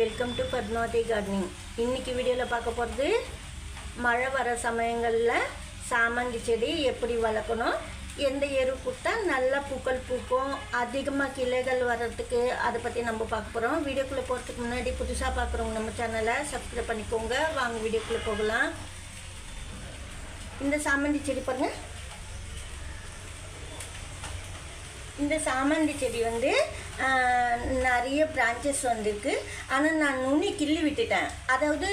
Welcome to Padmavathi gardening இன்றைக்கி வீடியோவில் பார்க்க போகிறது மழை வர சமயங்களில் சாமந்தி செடி எப்படி வளர்க்கணும்? எந்த எரு கொடுத்தா நல்லா பூக்கள் பூக்கும்? அதிகமாக கிளைகள் வர்றதுக்கு அதை பற்றி நம்ம பார்க்க போகிறோம் வீடியோக்குள்ளே போகிறதுக்கு முன்னாடி புதுசாக பார்க்குறவங்க நம்ம சேனலை சப்ஸ்கிரைப் பண்ணிக்கோங்க. வாங்க வீடியோக்குள்ளே போகலாம். இந்த சாமந்தி செடி பாருங்கள் இந்த சாமந்தி செடி வந்து நிறைய பிரான்ச்சஸ் வந்திருக்கு. ஆனால் நான் நுனி கிள்ளி விட்டுட்டேன். அதாவது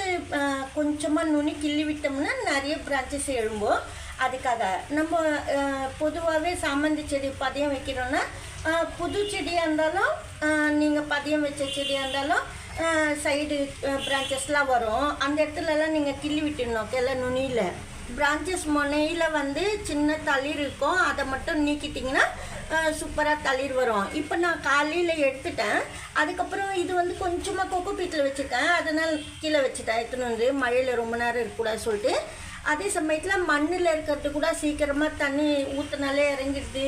கொஞ்சமாக நுனி கிள்ளி விட்டோம்னா நிறைய பிரான்ச்சஸ் எழும்போம். அதுக்காக நம்ம பொதுவாகவே சாமந்தி செடி பதியம் வைக்கிறோன்னா புது செடியாக இருந்தாலும் நீங்கள் பதியம் வச்ச செடியாக இருந்தாலும் சைடு பிரான்ச்சஸ்லாம் வரும். அந்த இடத்துலலாம் நீங்கள் கிள்ளி விட்டுடணும் கிளை நுனியில். பிரான்ச்சஸ் முனையில் வந்து சின்ன தளிர் இருக்கும். அதை மட்டும் நீக்கிட்டிங்கன்னா சூப்பராக தளிர் வரும். இப்போ நான் காலையில் எடுத்துட்டேன். அதுக்கப்புறம் இது வந்து கொஞ்சமாக கொக்கோ பீட்டில் வச்சுருக்கேன். அதனால் கீழே வச்சுட்டேன். எடுத்துன்னு வந்து மழையில் ரொம்ப நேரம் இருக்கக்கூடாது சொல்லிட்டு. அதே சமயத்தில் மண்ணில் இருக்கிறது கூட சீக்கிரமாக தண்ணி ஊற்றினாலே இறங்கிடுது.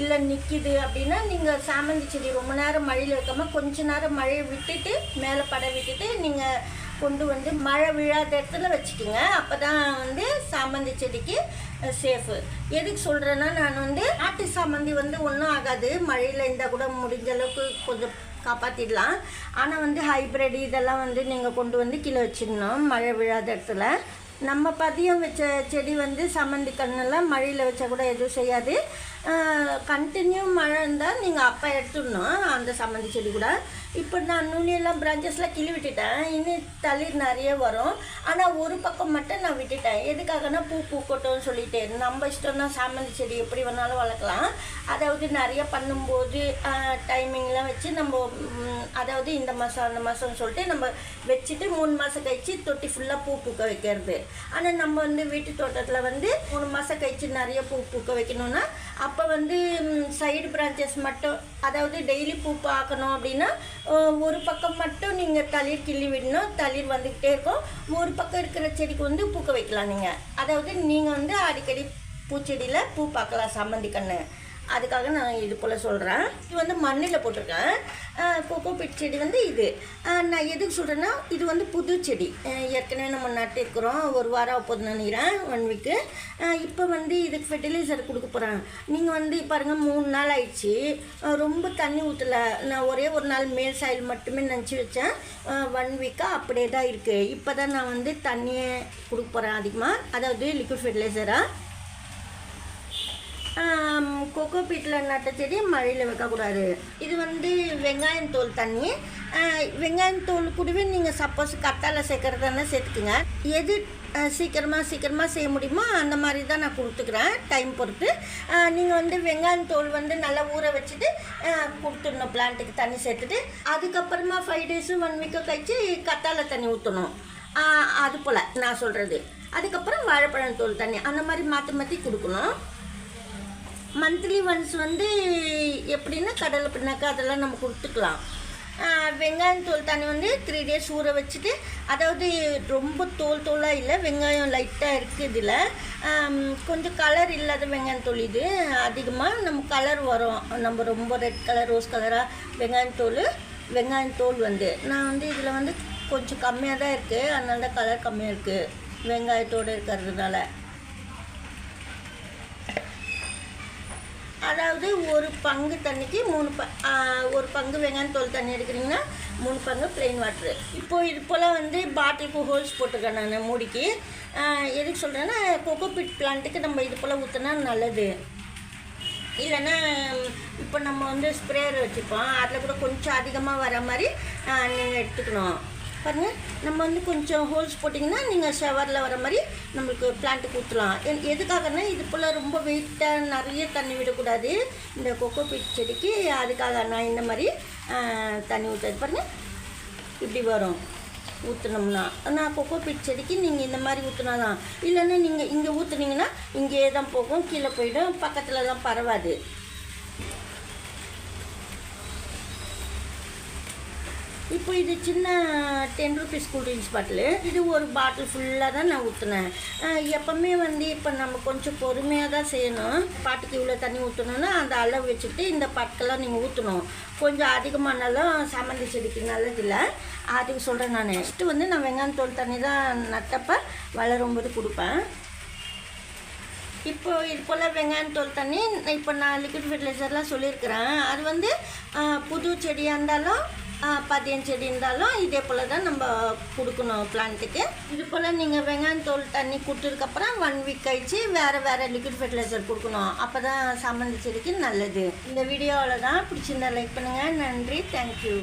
இல்லை நிற்கிது அப்படின்னா நீங்கள் சாமந்தி செடி ரொம்ப நேரம் மழையில் இருக்காமல் கொஞ்ச நேரம் மழையை விட்டுட்டு மேலே பட விட்டுட்டு நீங்கள் கொண்டு வந்து மழை விழாத இடத்துல வச்சுக்கோங்க. அப்போ தான் வந்து சாமந்தி செடிக்கு சேஃபு எதுக்கு சொல்கிறேன்னா நான் வந்து நாட்டு சாமந்தி வந்து ஒன்றும் ஆகாது. மழையில் இருந்தால் கூட முடிஞ்ச அளவுக்கு கொஞ்சம் காப்பாற்றிடலாம் ஆனால் வந்து ஹைப்ரிட் இதெல்லாம் வந்து நீங்கள் கொண்டு வந்து கீழே வச்சிடணும் மழை விழாத இடத்துல. நம்ம பதியம் வச்ச செடி வந்து சம்மந்தி கண்ணெல்லாம் மழையில் வச்சா கூட எதுவும் செய்யாது. கண்டினியூ மழை இருந்தால் நீங்கள் அப்போ எடுத்துடணும். அந்த சம்மந்தி செடி கூட. இப்போ நான் நுனியெல்லாம் பிரான்ச்சஸ்லாம் கிளி விட்டுட்டேன். இன்னும் தளிர் நிறைய வரும். ஆனால் ஒரு பக்கம் மட்டும் நான் விட்டுட்டேன். எதுக்காகனா பூ பூக்கட்டும்னு சொல்லிட்டு. நம்ம இஷ்டம் தான் சாமந்தி செடி எப்படி வேணாலும் வளர்க்கலாம். அதாவது நிறைய பண்ணும்போது டைமிங்லாம் வச்சு நம்ம அதாவது இந்த மாதம் அந்த மாதம்னு சொல்லிட்டு நம்ம வச்சுட்டு மூணு மாதம் கழிச்சு தொட்டி ஃபுல்லாக பூ பூக்க வைக்கிறது. ஆனால் நம்ம வந்து வீட்டு தோட்டத்தில் வந்து மூணு மாதம் கழிச்சு நிறைய பூ பூக்க வைக்கணும்னா அப்போ வந்து சைடு பிரான்ச்சஸ் மட்டும் அதாவது டெய்லி பூ பார்க்கணும் அப்படின்னா ஒரு பக்கம் மட்டும் நீங்கள் தளிர் கிள்ளி விடணும் தளிர் வந்துக்கிட்டே இருக்கும். ஒரு பக்கம் இருக்கிற செடிக்கு வந்து பூக்க வைக்கலாம் நீங்கள் அதாவது நீங்கள் வந்து அடிக்கடி பூச்செடியில் பூ பார்க்கலாம் சம்மந்தி கண்ணு. அதுக்காக நான் இது போல் சொல்கிறேன் இது வந்து மண்ணில் போட்டிருக்கேன். கோகோ பிட் செடி வந்து இது. நான் எதுக்கு சொல்கிறேன்னா இது வந்து புது செடி. ஏற்கனவே நம்ம நட்டிருக்கிறோம். ஒரு வாரம் அப்போது நினைக்கிறேன் ஒன் வீக்கு இப்போ வந்து இதுக்கு ஃபெர்டிலைசர் கொடுக்க போகிறேன் நீங்கள் வந்து பாருங்கள் மூணு நாள் ஆயிடுச்சு. ரொம்ப தண்ணி ஊற்றலை நான் ஒரே ஒரு நாள் மேல் சாயில் மட்டுமே நினச்சி வச்சேன். ஒன் வீக்காக அப்படியே தான் இருக்குது இப்போ தான் நான் வந்து தண்ணியை கொடுக்க போகிறேன் அதிகமாக அதாவது லிக்விட் ஃபெர்டிலைசராக கொக்கோ பீட்டில் நட்ட செடி மழையில் வைக்கக்கூடாது. இது வந்து வெங்காயம் தோல் தண்ணி. வெங்காயம் தோல் கூடவே நீங்கள் சப்போஸ் கத்தாழை சேர்க்குறதானே சேர்த்துக்குங்க. எது சீக்கிரமாக சீக்கிரமாக செய்ய முடியுமோ அந்த மாதிரி தான் நான் கொடுத்துக்கிறேன். டைம் பொறுத்து. நீங்கள் வந்து வெங்காயம் தோல் வந்து நல்லா ஊற வச்சுட்டு கொடுத்துடணும் பிளான்ட்டுக்கு தண்ணி சேர்த்துட்டு. அதுக்கப்புறமா ஃபைவ் டேஸும் ஒன் வீக்கு கழிச்சு கத்தாழை தண்ணி ஊற்றணும் அது போல் நான் சொல்கிறது அதுக்கப்புறம் வாழைப்பழம் தோல் தண்ணி அந்த மாதிரி மாற்றி மாற்றி கொடுக்கணும். மந்த்லி ஒன்ஸ் வந்து எப்படின்னா கடலை பின்னாக்கா அதெல்லாம் நம்ம கொடுத்துக்கலாம். வெங்காயம் தோல் தண்ணி வந்து த்ரீ டேஸ் ஊற வச்சுட்டு அதாவது ரொம்ப தோல் தோலாக இல்லை வெங்காயம் லைட்டாக இருக்குது இதில். கொஞ்சம் கலர் இல்லாத வெங்காயம் தோல் இது. அதிகமாக நம்ம கலர் வரும். நம்ம ரொம்ப ரெட் கலர் ரோஸ் கலராக வெங்காயம் தோல் வெங்காயம் தோல் வந்து. நான் வந்து இதில் வந்து கொஞ்சம் கம்மியாக தான் இருக்குது அதனால தான் கலர் கம்மியாக இருக்குது வெங்காயத்தோடு இருக்கிறதுனால. அதாவது ஒரு பங்கு தண்ணிக்கு மூணு ப ஒரு பங்கு வெங்காயம் தோல் தண்ணி எடுக்கிறீங்கன்னா மூணு பங்கு ப்ளெயின் வாட்ரு இப்போது இது போல் வந்து பாட்டிலுக்கு ஹோல்ஸ் போட்டிருக்கேன் நான் மூடிக்கு. எதுக்கு சொல்கிறேன்னா கொக்கோ பிட் பிளான்ட்டுக்கு நம்ம இது போல் ஊற்றினா நல்லது. இல்லைன்னா இப்போ நம்ம வந்து ஸ்ப்ரேயர் வச்சுப்போம். அதில் கூட கொஞ்சம் அதிகமாக வர மாதிரி நீங்கள் எடுத்துக்கணும். பாருங்கள் நம்ம வந்து கொஞ்சம் ஹோல்ஸ் போட்டிங்கன்னா நீங்கள் ஷவரில் வர மாதிரி நம்மளுக்கு பிளான்ட்டுக்கு ஊற்றலாம் எ- எதுக்காகன்னா இது போல் ரொம்ப வெயிட்டாக நிறைய தண்ணி விடக்கூடாது. இந்த கொக்கோ பீட் செடிக்கு அதுக்காக நான் இந்த மாதிரி தண்ணி ஊற்றுறது பாருங்கள் இப்படி வரும். ஊற்றுனோம்னா நான் கொக்கோ பீட் செடிக்கு நீங்கள் இந்த மாதிரி ஊற்றினா தான் இல்லைன்னா நீங்கள் இங்கே ஊற்றுனீங்கன்னா இங்கேயே தான் போகும். கீழே போயிடும். தான் பரவாது. இப்போ இது சின்ன டென் ருபீஸ் கூல்ட்ரிங்க்ஸ் பாட்டில் இது ஒரு பாட்டில் ஃபுல்லாக தான் நான் ஊற்றுனேன் எப்போவுமே வந்து இப்போ நம்ம கொஞ்சம் பொறுமையாக தான் செய்யணும். பாட்டுக்கு இவ்வளோ தண்ணி ஊற்றணும்னா அந்த அளவு வச்சுட்டு இந்த பாட்டுக்கெல்லாம் நீங்கள் ஊற்றணும் கொஞ்சம் அதிகமானாலும் சாமந்தி செடிக்கு நல்லதில்லை. அதுக்கு சொல்கிறேன் நான். நெக்ஸ்ட்டு வந்து நான் வெங்காயம் தோல் தண்ணி தான் நட்டப்போ வளரும்போது கொடுப்பேன். இப்போ இது போல் வெங்காயம் தோல் தண்ணி இப்போ நான் லிக்விட் ஃபெர்டிலைசர்லாம் சொல்லியிருக்கிறேன். அது வந்து புது செடியாக இருந்தாலும் பதியம் செடி இருந்தாலும் இதே போல் தான் நம்ம கொடுக்கணும் பிளான்ட்டுக்கு இது போல் நீங்கள் வெங்காயம் தோல் தண்ணி கொடுத்ததுக்கப்புறம் ஒன் வீக் கழிச்சு வேறு வேறு லிக்விட் ஃபெர்டிலைசர் கொடுக்கணும். அப்போ தான் சாமந்தி செடிக்கு நல்லது. இந்த வீடியோவில் தான் பிடிச்சிருந்தா லைக் பண்ணுங்கள் நன்றி. தேங்க்யூ